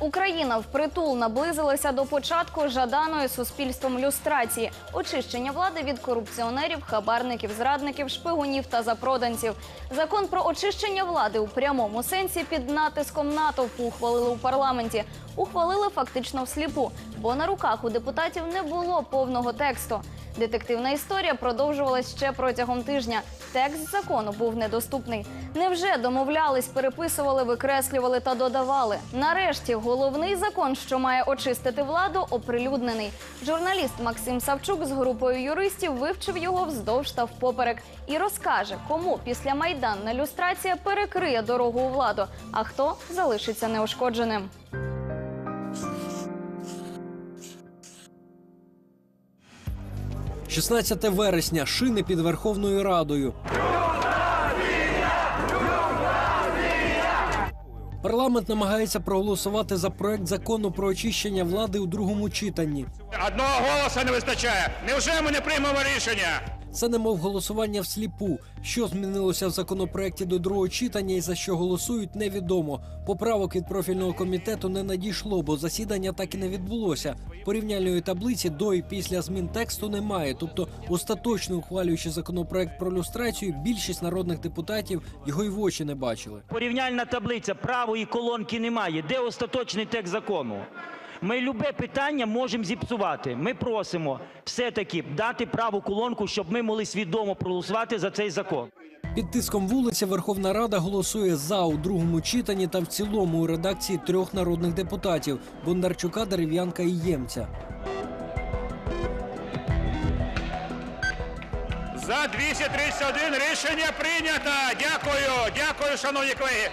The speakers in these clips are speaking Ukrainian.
Україна впритул наблизилася до початку жаданої суспільством люстрації, очищення влади від корупціонерів, хабарників, зрадників, шпигунів та запроданців. Закон про очищення влади у прямому сенсі під натиском натовпу ухвалили у парламенті. Ухвалили фактично всліпу, бо на руках у депутатів не було повного тексту. Детективна історія продовжувалась ще протягом тижня. Текст закону був недоступний. Невже домовлялись, переписували, викреслювали та додавали? Нарешті головний закон, що має очистити владу, оприлюднений. Журналіст Максим Савчук з групою юристів вивчив його вздовж та впоперек і розкаже, кому після майданна люстрація перекриє дорогу у владу, а хто залишиться неушкодженим. – 16 вересня. Шини під Верховною Радою. Парламент намагається проголосувати за проект закону про очищення влади у другому читанні. Одного голоса не вистачає. Невже ми не приймемо рішення? Це немов голосування всліпу. Що змінилося в законопроекті до другого читання і за що голосують, невідомо. Поправок від профільного комітету не надійшло, бо засідання так і не відбулося. Порівняльної таблиці до і після змін тексту немає. Тобто, остаточно ухвалюючи законопроект про люстрацію, більшість народних депутатів його й в очі не бачили. Порівняльна таблиця правої колонки немає. Де остаточний текст закону? Ми любе питання можемо зіпсувати. Ми просимо все-таки дати праву колонку, щоб ми могли свідомо проголосувати за цей закон. Під тиском вулиці Верховна Рада голосує за у другому читанні та в цілому у редакції трьох народних депутатів Бондарчука, Дерев'янка і Ємця. За 231 рішення прийнято. Дякую, дякую, шановні колеги.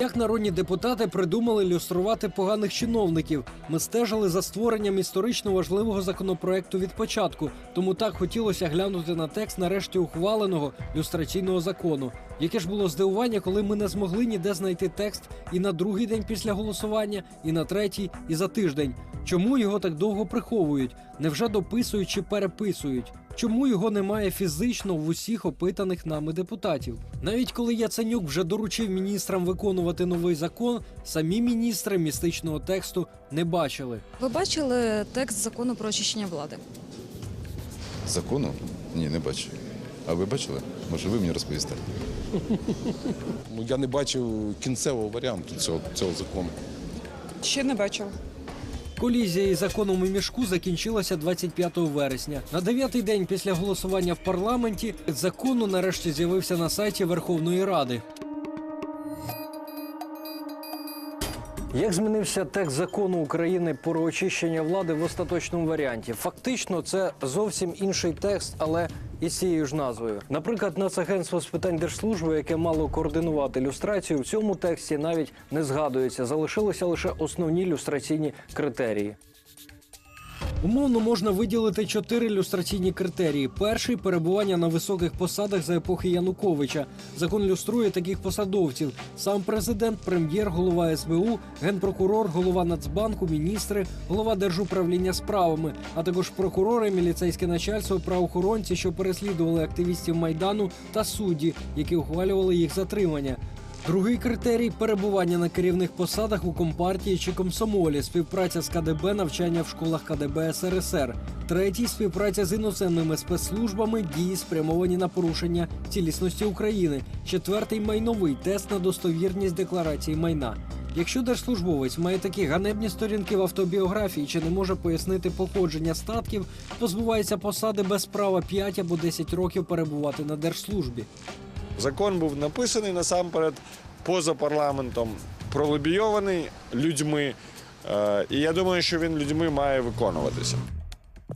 Як народні депутати придумали люструвати поганих чиновників. Ми стежили за створенням історично важливого законопроекту від початку, тому так хотілося глянути на текст нарешті ухваленого люстраційного закону. Яке ж було здивування, коли ми не змогли ніде знайти текст і на другий день після голосування, і на третій, і за тиждень. Чому його так довго приховують? Невже дописують чи переписують? Чому його немає фізично в усіх опитаних нами депутатів? Навіть коли Яценюк вже доручив міністрам виконувати новий закон, самі міністри містичного тексту не бачили. Ви бачили текст закону про очищення влади? Закону? Ні, не бачу. А ви бачили? Може, ви мені розповісте? Ну, я не бачив кінцевого варіанту цього, цього закону. Ще не бачила. Колізія із законом у мішку закінчилася 25 вересня. На дев'ятий день після голосування в парламенті закону нарешті з'явився на сайті Верховної Ради. Як змінився текст закону України про очищення влади в остаточному варіанті? Фактично, це зовсім інший текст, але із цією ж назвою. Наприклад, Нацагентство з питань держслужби, яке мало координувати люстрацію, в цьому тексті навіть не згадується. Залишилися лише основні люстраційні критерії. Умовно можна виділити чотири люстраційні критерії. Перший перебування на високих посадах за епохи Януковича. Закон люструє таких посадовців: сам президент, прем'єр, голова СБУ, генпрокурор, голова Нацбанку, міністри, голова держуправління справами, а також прокурори, міліцейське начальство, правоохоронці, що переслідували активістів майдану, та судді, які ухвалювали їх затримання. Другий критерій перебування на керівних посадах у компартії чи комсомолі, співпраця з КДБ, навчання в школах КДБ СРСР. Третій співпраця з іноземними спецслужбами, дії спрямовані на порушення цілісності України. Четвертий майновий тест на достовірність декларації майна. Якщо держслужбовець має такі ганебні сторінки в автобіографії чи не може пояснити походження статків, позбувається посади без права 5 або 10 років перебувати на держслужбі. Закон був написаний насамперед поза парламентом, пролобійований людьми. Е, І я думаю, що він людьми має виконуватися.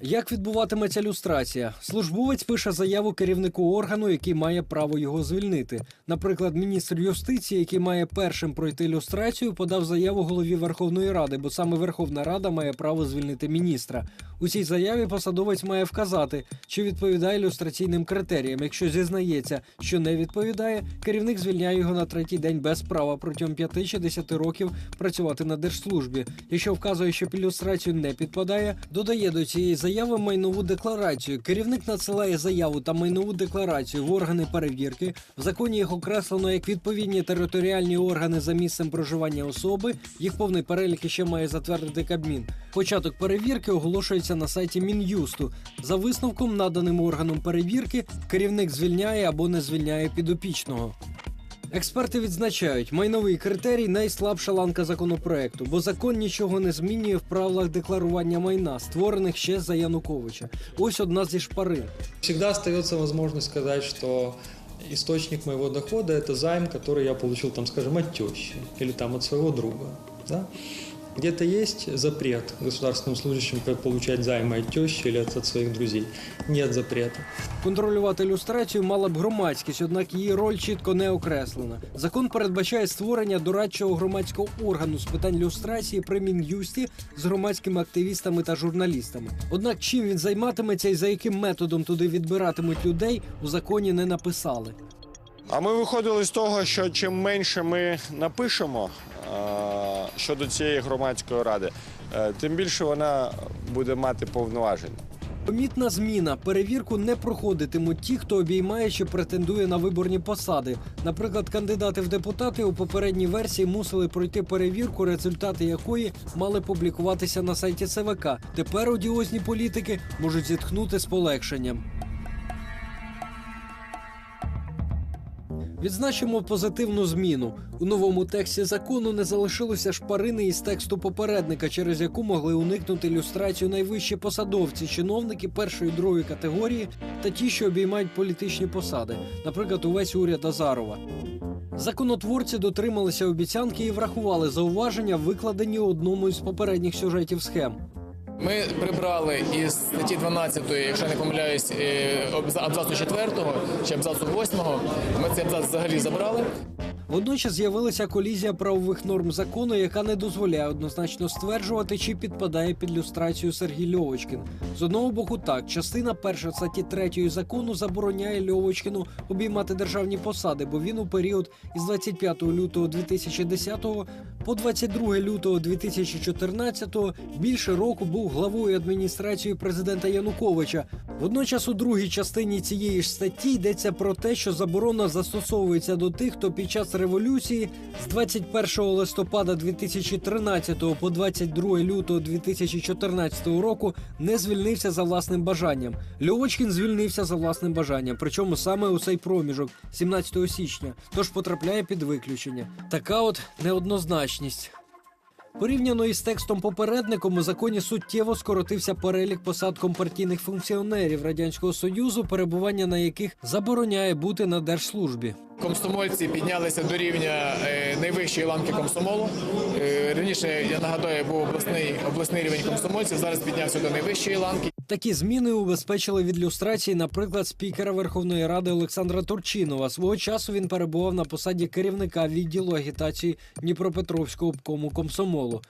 Як відбуватиметься люстрація? Службовець пише заяву керівнику органу, який має право його звільнити. Наприклад, міністр юстиції, який має першим пройти люстрацію, подав заяву голові Верховної Ради, бо саме Верховна Рада має право звільнити міністра. У цій заяві посадовець має вказати, чи відповідає люстраційним критеріям. Якщо зізнається, що не відповідає, керівник звільняє його на третій день без права протягом 5 чи 10 років працювати на держслужбі. Якщо вказує, що під люстрацію не підпадає, додає до цієї заяви майнову декларацію. Керівник надсилає заяву та майнову декларацію в органи перевірки. В законі їх окреслено як відповідні територіальні органи за місцем проживання особи. Їх повний перелік іще має затвердити Кабмін. Початок перевірки оголошується на сайті Мін'юсту. За висновком, наданим органом перевірки, керівник звільняє або не звільняє підопічного. Експерти відзначають, майновий критерій найслабша ланка законопроекту, бо закон нічого не змінює в правилах декларування майна, створених ще за Януковича. Ось одна зі шпарин. Всегда остается возможность сказать, что источник моего дохода – это займ, который я получил, там, скажем, от тещи или там от своего друга. Да? Где-то есть запрет государственным служащим получать займы от тещи или от, своих друзей? Нет запрета. Контролювати люстрацію мала б громадськість, однак її роль чітко не окреслена. Закон передбачає створення дорадчого громадського органу з питань люстрації при мін'юсті з громадськими активістами та журналістами. Однак чим він займатиметься і за яким методом туди відбиратимуть людей, у законі не написали. А ми виходили з того, що чим менше ми напишемо щодо цієї громадської ради, е, тим більше вона буде мати повноважень. Помітна зміна. Перевірку не проходитимуть ті, хто обіймає чи претендує на виборні посади. Наприклад, кандидати в депутати у попередній версії мусили пройти перевірку, результати якої мали публікуватися на сайті ЦВК. Тепер одіозні політики можуть зітхнути з полегшенням. Відзначимо позитивну зміну. У новому тексті закону не залишилося шпарини із тексту попередника, через яку могли уникнути люстрацію найвищі посадовці, чиновники першої другої категорії та ті, що обіймають політичні посади, наприклад, увесь уряд Азарова. Законотворці дотрималися обіцянки і врахували зауваження, викладені у одному із попередніх сюжетів схем. Ми прибрали із статті 12, якщо не помиляюсь, е, абза- абзацу 4 чи абзацу 8, ми цей абзац взагалі забрали. Водночас з'явилася колізія правових норм закону, яка не дозволяє однозначно стверджувати, чи підпадає під люстрацію Сергій Льовочкін. З одного боку, так частина перша статті 3 закону забороняє Льовочкіну обіймати державні посади, бо він у період із 25 лютого 2010 по 22 лютого 2014 більше року був главою адміністрації президента Януковича. Водночас у другій частині цієї ж статті йдеться про те, що заборона застосовується до тих, хто під час революції з 21 листопада 2013 по 22 лютого 2014 року не звільнився за власним бажанням. Льовочкін звільнився за власним бажанням, причому саме у цей проміжок 17 січня, тож потрапляє під виключення. Така от неоднозначність. Порівняно із текстом попередником у законі суттєво скоротився перелік посад компартійних функціонерів радянського союзу, перебування на яких забороняє бути на держслужбі. Комсомольці піднялися до рівня е, найвищої ланки комсомолу. Е, Раніше, я нагадаю, був обласний, обласний рівень комсомольців, зараз піднявся до найвищої ланки. Такі зміни убезпечили від люстрації, наприклад, спікера Верховної Ради Олександра Турчинова. Свого часу він перебував на посаді керівника відділу агітації Дніпропетровського обкому комсомолу.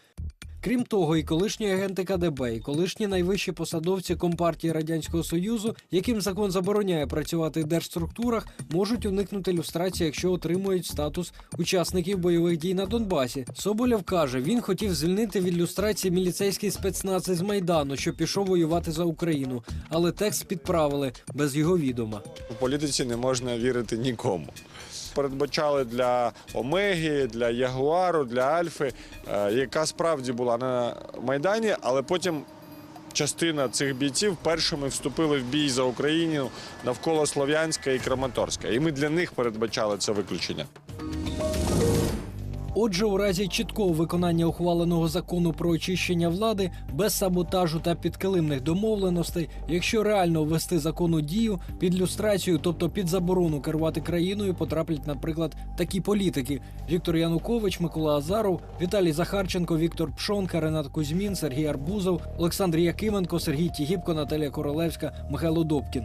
Крім того, і колишні агенти КДБ, і колишні найвищі посадовці Компартії Радянського Союзу, яким закон забороняє працювати в держструктурах, можуть уникнути люстрації, якщо отримують статус учасників бойових дій на Донбасі. Соболєв каже, він хотів звільнити від люстрації міліцейський спецназ із майдану, що пішов воювати за Україну, але текст підправили без його відома. У політиці не можна вірити нікому. Передбачали для Омеги, для Ягуару, для Альфи, е, яка справді була на Майдані, але потім частина цих бійців першими вступили в бій за Україну навколо Слов'янська і Краматорська. І ми для них передбачали це виключення. Отже, у разі чіткого виконання ухваленого закону про очищення влади без саботажу та підкилимних домовленостей, якщо реально ввести закон у дію під люстрацію, тобто під заборону керувати країною, потраплять, наприклад, такі політики: Віктор Янукович, Микола Азаров, Віталій Захарченко, Віктор Пшонка, Ренат Кузьмін, Сергій Арбузов, Олександр Якименко, Сергій Тігіпко, Наталія Королевська, Михайло Добкін.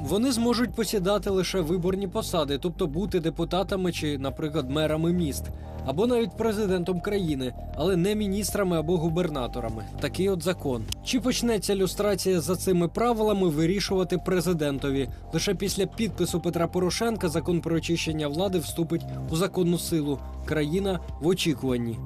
Вони зможуть посідати лише виборні посади, тобто бути депутатами чи, наприклад, мерами міст, або навіть президентом країни, але не міністрами або губернаторами. Такий от закон. Чи почнеться люстрація за цими правилами вирішувати президентові? Лише після підпису Петра Порошенка закон про очищення влади вступить у законну силу. Країна в очікуванні.